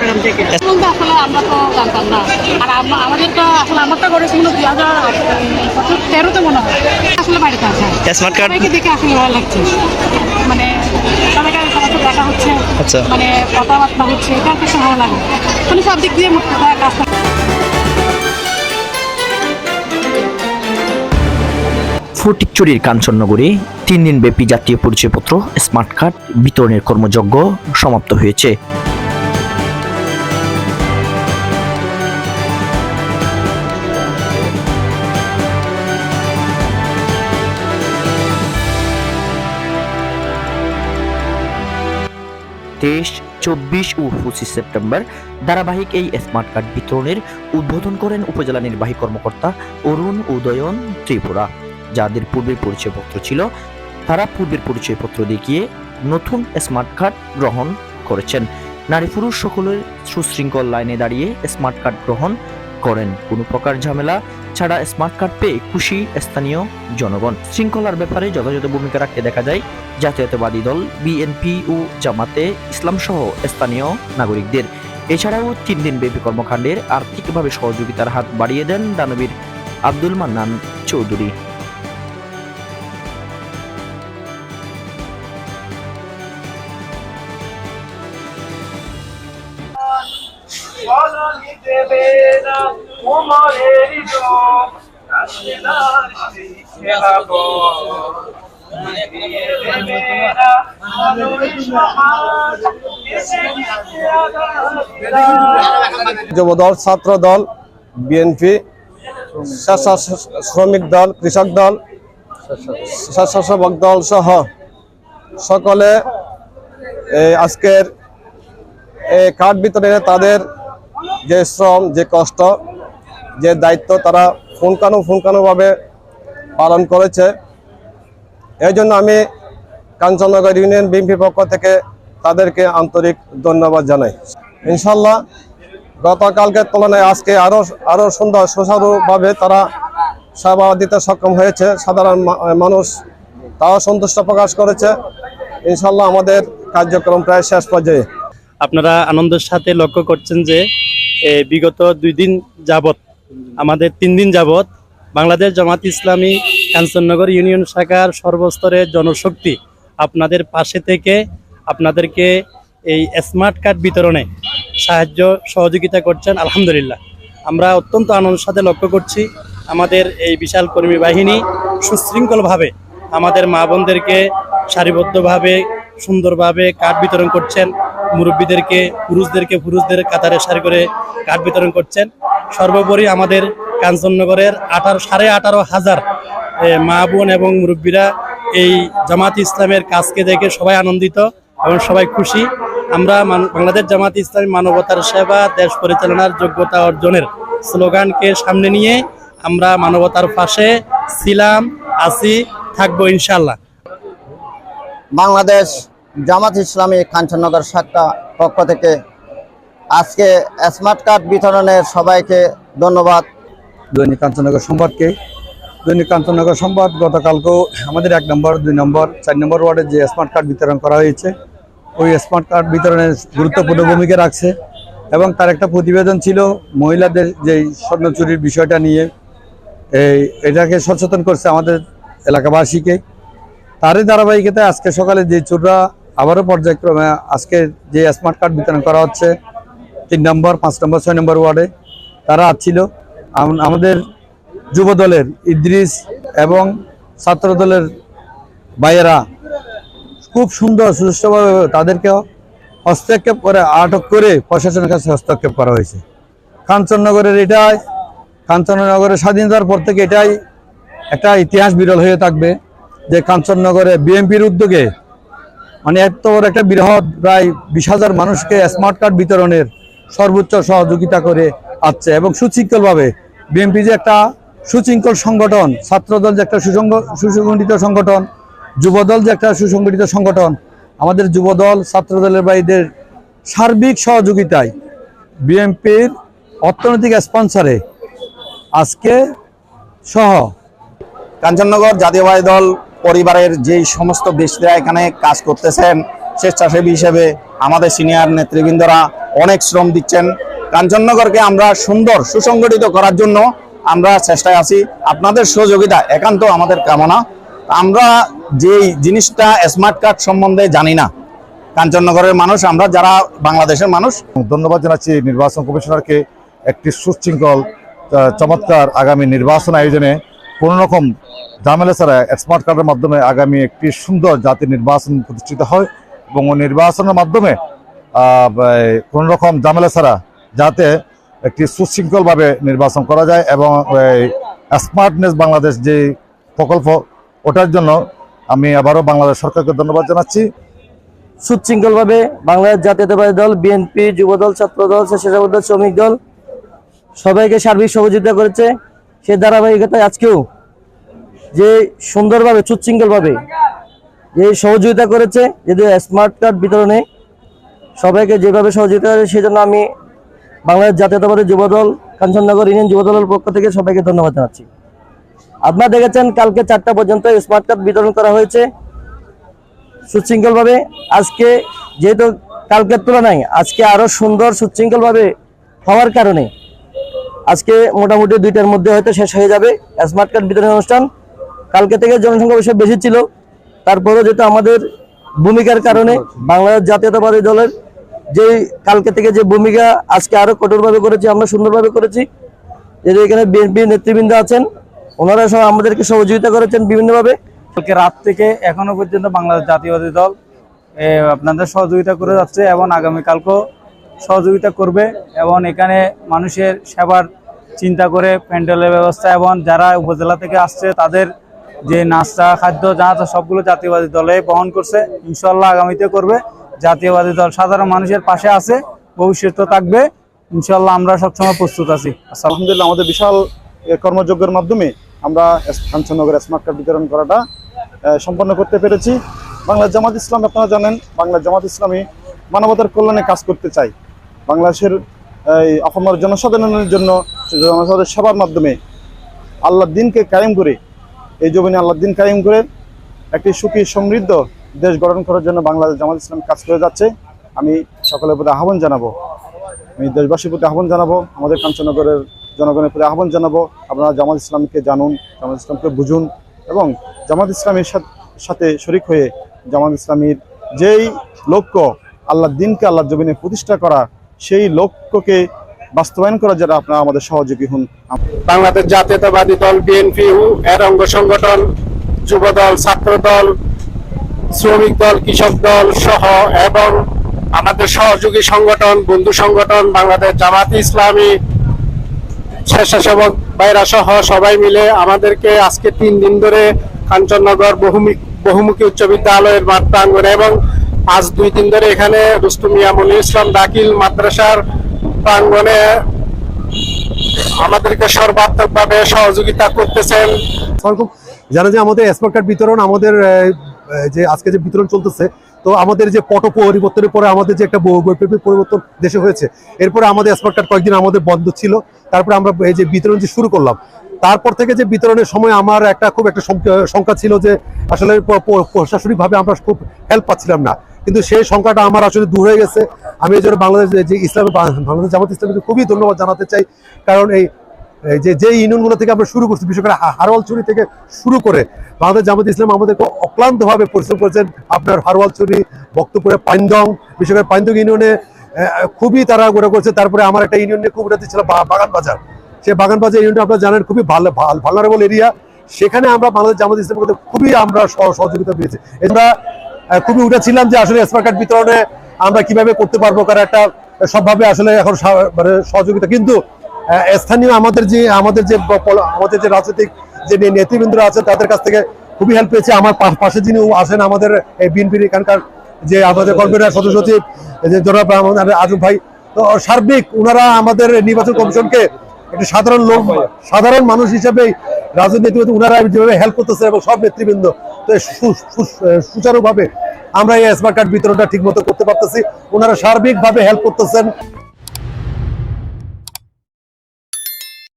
চট্টগ্রাম থেকে বলতে আসলে আমরা তো জানতাম না। আর আমাদের তো আসলে আমারটা করেছিল দুই হাজার তেরোতে মনে হয়। আসলে বাড়িতে আসা স্মার্ট কার্ড দেখে আসলে ভালো লাগছে। মানে সবাইকে সাথে দেখা হচ্ছে। আচ্ছা। মানে কথাবার্তা হচ্ছে এটা কিছু ভালো লাগে। মানে সব দিক দিয়ে কাজটা ফটিকচুরির কাঞ্চননগরে তিন দিন ব্যাপী জাতীয় পরিচয়পত্র স্মার্ট কার্ড বিতরণের কর্মযজ্ঞ সমাপ্ত হয়েছে। তেইশ, চব্বিশ ও পঁচিশ সেপ্টেম্বর ধারাবাহিক এই স্মার্ট কার্ড বিতরণের উদ্বোধন করেন উপজেলা নির্বাহী কর্মকর্তা অরুণ উদয়ন ত্রিপুরা, যাদের পূর্বের পরিচয়পত্র ছিল তারা পূর্বের পরিচয়পত্র দেখিয়ে নতুন স্মার্ট কার্ড গ্রহণ করেছেন। নারী পুরুষ সকলের সুশৃঙ্খল লাইনে দাঁড়িয়ে স্মার্ট কার্ড গ্রহণ করেন। কোনো প্রকার ঝামেলা ছাড়া স্মার্ট কার্ড পেয়ে খুশি স্থানীয় জনগণ। শৃঙ্খলার ব্যাপারে যথাযথ ভূমিকা রাখতে দেখা যায় জাতীয়তাবাদী দল বিএনপি ও জামাতে ইসলাম সহ স্থানীয় নাগরিকদের। এছাড়াও তিন দিন ব্যাপী কর্মকাণ্ডের আর্থিকভাবে সহযোগিতার হাত বাড়িয়ে দেন দানবীর আব্দুল মান্নান চৌধুরী। দেবে না, উমরের যুবদল ছাত্র দল বিএনপি শ্রমিক দল, কৃষক দল, স্বেচ্ছাসেবক দল সহ সকলে আজকের কার্ড বিতরণে তাদের যে শ্রম, যে কষ্ট, যে দায়িত্ব তারা ফুনকানো ফুনকানোভাবে পালন করেছে। এই জন্য আমি কাঞ্চননগর ইউনিয়ন বিএনপি পক্ষ থেকে তাদেরকে আন্তরিক ধন্যবাদ জানাই। ইনশাল্লাহ গতকালকের তুলনায় আজকে আরও আরও সুন্দর সুচারুভাবে তারা সেবা দিতে সক্ষম হয়েছে। সাধারণ মানুষ তাও সন্তুষ্ট প্রকাশ করেছে। ইনশাল্লাহ আমাদের কার্যক্রম প্রায় শেষ পর্যায়ে। আপনারা আনন্দের সাথে লক্ষ্য করছেন যে বিগত দুই দিন যাবত আমাদের তিন দিন যাবত বাংলাদেশ জামাত ইসলামী কাঞ্চননগর ইউনিয়ন শাখার সর্বস্তরের জনশক্তি আপনাদের পাশে থেকে আপনাদেরকে এই স্মার্ট কার্ড বিতরণে সাহায্য সহযোগিতা করছেন, আলহামদুলিল্লাহ। আমরা অত্যন্ত আনন্দের সাথে লক্ষ্য করছি, আমাদের এই বিশাল কর্মী বাহিনী সুশৃঙ্খলভাবে আমাদের মা বোনদেরকে সারিবদ্ধভাবে, সুন্দরভাবে কার্ড বিতরণ করছেন। মুরব্বীদেরকে, পুরুষদেরকে, পুরুষদের কাতারে সারি করে কার্ড বিতরণ করছেন। সর্বোপরি আমাদের কাঞ্চননগরের আঠারো, সাড়ে আঠারো হাজার মা বোন এবং মুরব্বীরা এই জামাত ইসলামের কাজকে দেখে সবাই আনন্দিত এবং সবাই খুশি। আমরা বাংলাদেশ জামাত ইসলামী মানবতার সেবা, দেশ পরিচালনার যোগ্যতা অর্জনের স্লোগানকে সামনে নিয়ে আমরা মানবতার পাশে ছিলাম, আছি, থাকব ইনশাল্লাহ বাংলাদেশ জামাত ইসলামী কাঞ্চননগর শাখা পক্ষ থেকে আজকে স্মার্ট কার্ড বিতরণের সবাইকে ধন্যবাদ। দৈনিক কাঞ্চননগর সংবাদকে। দৈনিক কাঞ্চননগর সংবাদ গতকালকেও আমাদের এক নম্বর, দুই নম্বর, চার নম্বর ওয়ার্ডে যে স্মার্ট কার্ড বিতরণ করা হয়েছে, ওই স্মার্ট কার্ড বিতরণে গুরুত্বপূর্ণ ভূমিকা রাখছে এবং তার একটা প্রতিবেদন ছিল মহিলাদের যে স্বর্ণ চুরির বিষয়টা নিয়ে। এই, এটাকে সচেতন করছে আমাদের এলাকাবাসীকে। তারই ধারাবাহিকতায় আজকে সকালে যে চোররা আবারও পর্যায়ক্রমে আজকে যে স্মার্ট কার্ড বিতরণ করা হচ্ছে, তিন নম্বর, পাঁচ নম্বর, ছয় নম্বর ওয়ার্ডে তারা আসছিল। আমাদের যুব দলের ইদ্রিস এবং ছাত্র দলের ভাইয়েরা খুব সুন্দর, সুষ্ঠুভাবে তাদেরকে হস্তক্ষেপ করে, আটক করে প্রশাসনের কাছে হস্তক্ষেপ করা হয়েছে। কাঞ্চননগরের এটাই, কাঞ্চননগরের স্বাধীনতার পর থেকে এটাই একটা ইতিহাস বিরল হয়ে থাকবে যে কাঞ্চননগরে বিএনপির উদ্যোগে মানে এত একটা বৃহৎ প্রায় বিশ হাজার মানুষকে স্মার্ট কার্ড বিতরণের সর্বোচ্চ সহযোগিতা করে আসছে এবং সুশৃঙ্খলভাবে বিএনপি যে একটা সুশৃঙ্খল সংগঠন, ছাত্রদল যে একটা সুসংগ, সুসংগঠিত সংগঠন, যুবদল যে একটা সুসংগঠিত সংগঠন, আমাদের যুবদল, ছাত্রদলের বাইদের সার্বিক সহযোগিতায় বিএনপির অর্থনৈতিক স্পন্সরে আজকে সহ কাঞ্চননগর জাতীয়বাদী দল পরিবারের যেই সমস্ত ব্যক্তিরা এখানে কাজ করতেছেন, স্বেচ্ছাসেবী হিসেবে আমাদের সিনিয়র নেতৃবৃন্দরা অনেক শ্রম দিচ্ছেন। কাঞ্চননগরকে আমরা সুন্দর, সুসংগঠিত করার জন্য আমরা চেষ্টায় আছি। আপনাদের সহযোগিতা একান্ত আমাদের কামনা। আমরা যেই জিনিসটা স্মার্ট কার্ড সম্বন্ধে জানি না, কাঞ্চননগরের মানুষ, আমরা যারা বাংলাদেশের মানুষ। ধন্যবাদ জানাচ্ছি নির্বাচন কমিশনারকে। একটি সুশৃঙ্খল চমৎকার আগামী নির্বাচন আয়োজনে কোনো রকম ঝামেলা ছাড়া স্মার্ট কার্ডের মাধ্যমে আগামী একটি সুন্দর জাতীয় নির্বাচন প্রতিষ্ঠিত হয় এবং নির্বাচনের মাধ্যমে কোনো রকম ঝামেলা ছাড়া যাতে একটি সুশৃঙ্খলভাবে নির্বাচন করা যায় এবং স্মার্টনেস বাংলাদেশ যে প্রকল্প, ওটার জন্য আমি আবারও বাংলাদেশ সরকারকে ধন্যবাদ জানাচ্ছি। সুশৃঙ্খলভাবে বাংলাদেশ জাতীয়তাবাদী দল, বিএনপি, যুবদল, ছাত্রদল, স্বেচ্ছাসেবক দল, শ্রমিক দল, সবাইকে সার্বিক সহযোগিতা করেছে। সে ধারাবাহিকতায় আজকেও যে সুন্দরভাবে সুশৃঙ্খলভাবে যে সহযোগিতা করেছে যদি স্মার্ট কার্ড বিতরণে সবাইকে যেভাবে সহযোগিতা করে, সেজন্য আমি বাংলাদেশ জাতীয়তাবাদী যুবদল, কাঞ্চননগর ইউনিয়ন যুবদলের পক্ষ থেকে সবাইকে ধন্যবাদ জানাচ্ছি। আপনারা দেখেছেন, কালকে চারটা পর্যন্ত স্মার্ট কার্ড বিতরণ করা হয়েছে। সুশৃঙ্খলভাবে আজকে যেহেতু কালকের তুলনায় আজকে আরও সুন্দর সুশৃঙ্খলভাবে হওয়ার কারণে আজকে মোটামুটি দুইটার মধ্যে হয়তো শেষ হয়ে যাবে। স্মার্ট কার্ড বিতরণ অনুষ্ঠান কালকে থেকে জনসংখ্যা অবশ্য বেশি ছিল। তারপরেও যেহেতু আমাদের ভূমিকার কারণে বাংলাদেশ জাতীয়তাবাদী দলের যে কালকে থেকে যে ভূমিকা আজকে আরও কঠোরভাবে করেছি, আমরা সুন্দরভাবে করেছি। যেহেতু এখানে বিএনপি নেতৃবৃন্দ আছেন, ওনারা সব আমাদেরকে সহযোগিতা করেছেন বিভিন্নভাবে। কালকে রাত থেকে এখনও পর্যন্ত বাংলাদেশ জাতীয়বাদী দল আপনাদের সহযোগিতা করে যাচ্ছে এবং আগামীকালকেও সহযোগিতা করবে এবং এখানে মানুষের সেবার চিন্তা করে প্যান্ডেলের ব্যবস্থা এবং যারা উপজেলা থেকে আসছে, তাদের যে নাস্তা, খাদ্য, যা সবগুলো জাতীয়বাদী দলে বহন করছে। ইনশাল্লাহ আগামীতে করবে। জাতীয়বাদী দল সাধারণ মানুষের পাশে আছে ভবিষ্যতে থাকবে। ইনশাল্লাহ আমরা সবসময় প্রস্তুত আছি। আলহামদুলিল্লাহ, আমাদের বিশাল কর্মযজ্ঞের মাধ্যমে আমরা এস- স্মার্ট কার্ড বিতরণ করাটা সম্পন্ন করতে পেরেছি। বাংলা জামাত ইসলাম, আপনারা জানেন বাংলা জামাত ইসলামী মানবতার কল্যাণে কাজ করতে চাই বাংলাদেশের, এই অসমের জনসাধারণের জন্য, জনসাধারণের সেবার মাধ্যমে আল্লাহ দিনকে কায়েম করে, এই জমিনে আল্লাহ দিন কায়েম করে একটি সুখী, সমৃদ্ধ দেশ গঠন করার জন্য বাংলাদেশ জামাত ইসলাম কাজ করে যাচ্ছে। আমি সকলের প্রতি আহ্বান জানাব। আমি দেশবাসীর প্রতি আহ্বান জানাব, আমাদের কাঞ্চনগরের জনগণের প্রতি আহ্বান জানাব। আপনারা জামাত ইসলামকে জানুন, জামাত ইসলামকে বুঝুন এবং জামাত ইসলামের সাথ- শরিক হয়ে জামাত ইসলামীর যেই লক্ষ্য, আল্লাহ দিনকে আল্লাহর জমিনে প্রতিষ্ঠা করা সেই লক্ষ্যকে বাস্তবায়ন করার যারা আপনারা আমাদের সহযোগী হন। বাংলাদেশ জাতীয়তাবাদী দল, বিএনপি এর অঙ্গ সংগঠন, যুবদল, ছাত্রদল, শ্রমিক দল, কৃষক দল সহ এবং আমাদের সহযোগী সংগঠন, বন্ধু সংগঠন, বাংলাদেশ জামাত ইসলামী, স্বেচ্ছাসেবক বাইরা সহ সবাই মিলে আমাদেরকে আজকে তিন দিন ধরে কাঞ্চননগর বহুমুখী উচ্চ বিদ্যালয়ের মাঠ এবং আজ দুই দিন ধরে এখানে রুস্তুমিয়া মনির ইসলাম দাখিল মাদ্রাসার প্রাঙ্গণে আমাদেরকে সর্বাত্মকভাবে সহযোগিতা করতেছেন। জানা যে আমাদের স্মার্ট কার্ড বিতরণ আমাদের যে আজকে যে বিতরণ চলতেছে, তো আমাদের যে পট পরিবর্তনের পরে আমাদের যে একটা বৈপ্লবিক পরিবর্তন দেশে হয়েছে, এরপরে আমাদের স্মার্ট কার্ড কয়েকদিন আমাদের বন্ধ ছিল, তারপরে আমরা এই যে বিতরণ যে শুরু করলাম, তারপর থেকে যে বিতরণের সময় আমার একটা খুব একটা শঙ্কা ছিল যে আসলে প্রশাসনিকভাবে আমরা খুব হেল্প পাচ্ছিলাম না। কিন্তু সেই সংখ্যাটা আমার আসলে দূর হয়ে গেছে। আমি এই জন্য বাংলাদেশ যে ইসলাম বাংলাদেশ জামাত ইসলামকে খুবই ধন্যবাদ জানাতে চাই। কারণ এই যে যে ইউনিয়নগুলো থেকে আমরা শুরু করছি বিশেষ করে হারওয়ালছড়ি থেকে শুরু করে বাংলাদেশ জামাত ইসলাম আমাদেরকে অক্লান্তভাবে পরিশ্রম করেছেন। আপনার হারওয়ালছড়ি বক্তপুরে পাইন্দং বিশেষ করে পাইন্দং ইউনিয়নে খুবই তারা করে করেছে। তারপরে আমার একটা ইউনিয়নে খুব উঠাতে ছিল বাগান বাজার। সেই বাগান বাজার ইউনিয়নটা আপনারা জানেন খুবই ভালো ভালনারেবল এরিয়া সেখানে আমরা বাংলাদেশ জামাত ইসলামের খুবই আমরা সহ- সহযোগিতা পেয়েছি। আহ, খুবই উঠেছিলাম যে আসলে স্মার্ট কার্ড বিতরণে আমরা কীভাবে করতে পারব, কারণ একটা সবভাবে আসলে এখন মানে সহযোগিতা। কিন্তু স্থানীয় আমাদের যে আমাদের যে আমাদের যে রাজনৈতিক যে নে- নেতৃবৃন্দরা আছে তাদের কাছ থেকে খুবই হেল্প পেয়েছে। আমার পাশে যিনি আসেন আমাদের এই বিএনপির এখানকার যে আমাদের কনভেনার সদস্য সচিব, যে জনাব আজম ভাই, তো সার্বিক ওনারা আমাদের নির্বাচন কমিশনকে একটি সাধারণ লোক, সাধারণ মানুষ হিসেবে রাজনীতি ওনারা যেভাবে হেল্প করতেছে এবং সব নেতৃবৃন্দ সুচারুভাবে আমরা এই স্মার্ট কার্ড বিতরণটা ঠিক মতো করতে পারতেছি। ওনারা সার্বিকভাবে হেল্প করতেছেন।